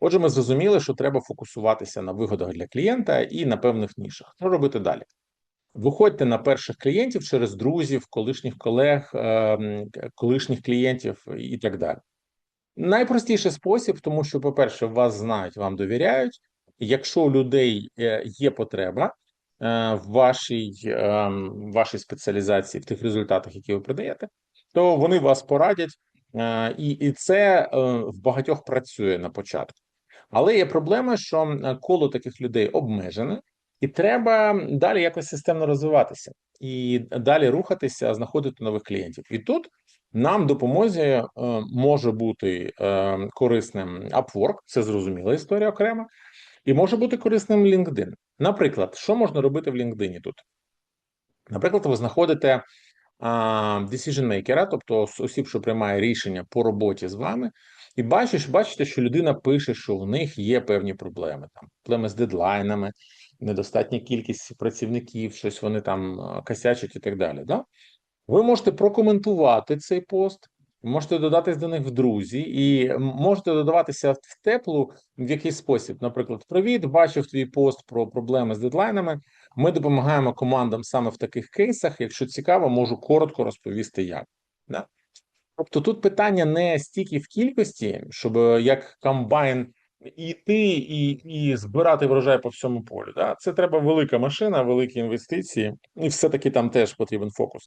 Отже, ми зрозуміли, що треба фокусуватися на вигодах для клієнта і на певних нішах. Що робити далі? Виходьте на перших клієнтів через друзів, колишніх колег, ем, колишніх клієнтів і так далі. Найпростіший спосіб, тому що, по-перше, вас знають, вам довіряють. Якщо у людей е, є потреба е, в вашій, ем, вашій спеціалізації, в тих результатах, які ви продаєте, то вони вас порадять, е, і, і це в багатьох працює на початку. Але є проблема, що коло таких людей обмежене, і треба далі якось системно розвиватися і далі рухатися, знаходити нових клієнтів. І тут нам допомозі е, може бути е, корисним Upwork, це зрозуміла історія окрема, і може бути корисним LinkedIn. Наприклад, що можна робити в LinkedIn тут? Наприклад, ви знаходите decision maker, тобто осіб, що приймає рішення по роботі з вами, і бачиш, бачите, що людина пише, що в них є певні проблеми, там проблеми з дедлайнами, недостатня кількість працівників, щось вони там косячать і так далі. Да? Ви можете прокоментувати цей пост, можете додатись до них в друзі, і можете додаватися в теплу в якийсь спосіб. Наприклад, привіт, бачив твій пост про проблеми з дедлайнами. Ми допомагаємо командам саме в таких кейсах. Якщо цікаво, можу коротко розповісти, як. Да? Тобто тут питання не стільки в кількості, щоб е, як комбайн іти і, і збирати врожай по всьому полю. Да? Це треба велика машина, великі інвестиції, і все-таки там теж потрібен фокус.